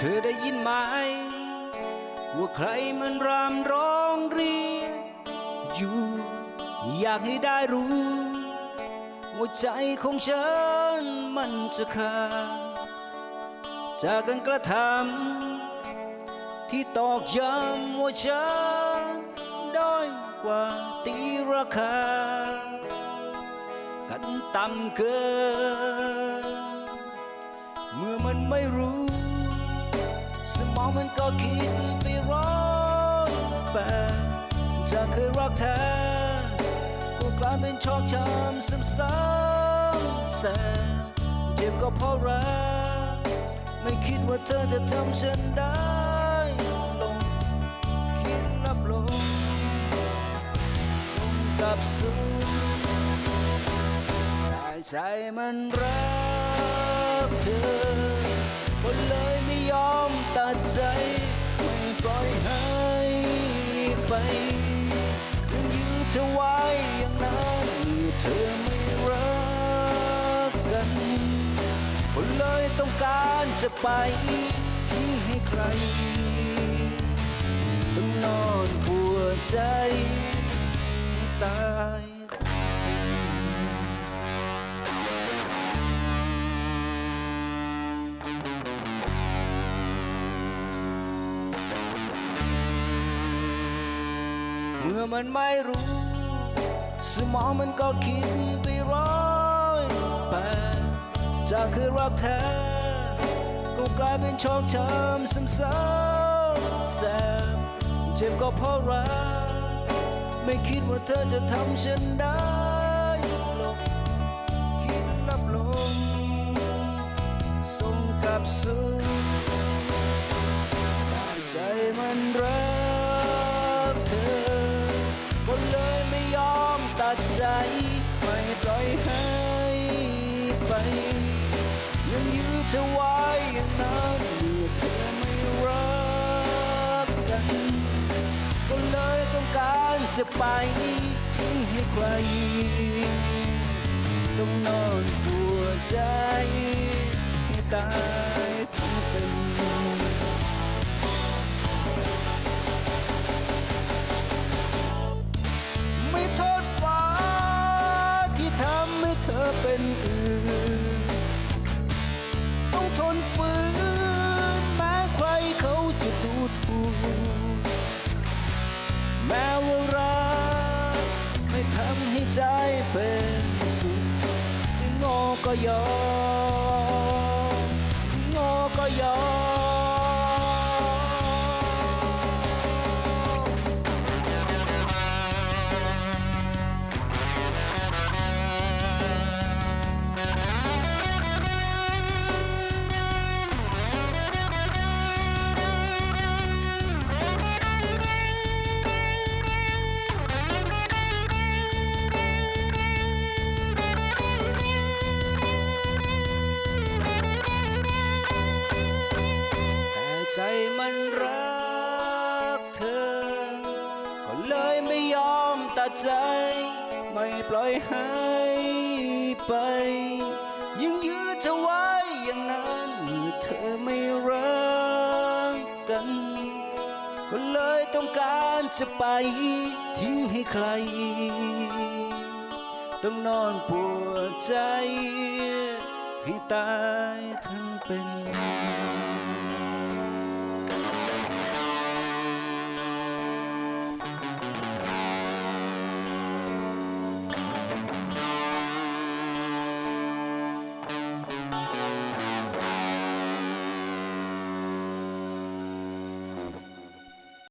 เธอได้ยินไหม ว่าใครมันรำร้องเรียกอยู่ อยากให้ได้รู้ว่าใจของฉันมันจะขาดจากการกระทำที่ตอกย้ำว่าฉันด้อยกว่าตีราคา กันต่ำเกิน เมื่อมันไม่รู้ สมองมันก็คิดไปร้อยแปจะเคยรักแท้ก็กลายเป็นชอกช้ำซ้ำๆแสนเจ็บก็เพราะรักไม่คิดว่าเธอจะทำฉันได้ลงคิดนับลงส่งกลับสูญแต่ใจมันรักเธอก็เลย ใจไม่ปล่อยให้ไปยังยื้อเธอไว้อย่างนั้นเธอไม่รักกันก็เลยต้องการจะไปทิ้งให้ใคร ต้องนอนปวดใจตา อมันไม่รู้ สมองมันก็คิดไปร้อยแปดจากเคยรักแท้ก็กลายเป็นชอกช้ำซ้ำๆแสบเจ็บก็เพราะรักไม่คิดว่าเธอจะทำฉันได้หรอกคิดนับลงส่งกลับสู่ใจมันรัก ไปยังยื้อเธอไว้อย่างนั้นเมื่อเธอไม่รักกันก็เลยต้องการจะไปทิ้งให้ใครต้องนอนปวดใจให้ตายทั้งเป็นไม่โทษฟ้าที่ทำให้เธอเป็นอื่น นฝืนแม้ใครเขาจะดูถูก แม้ว่ารักไม่ทำให้ใจเป็นสุขจะงอก็ยอม ใจ ไม่ปล่อยให้ไป ยังยื้อเธอไว้อย่างนั้นเมื่อเธอไม่รักกัน ก็เลยต้องการจะไป ทิ้งให้ใคร ต้องนอนปวดใจ ให้ตายทั้งเป็น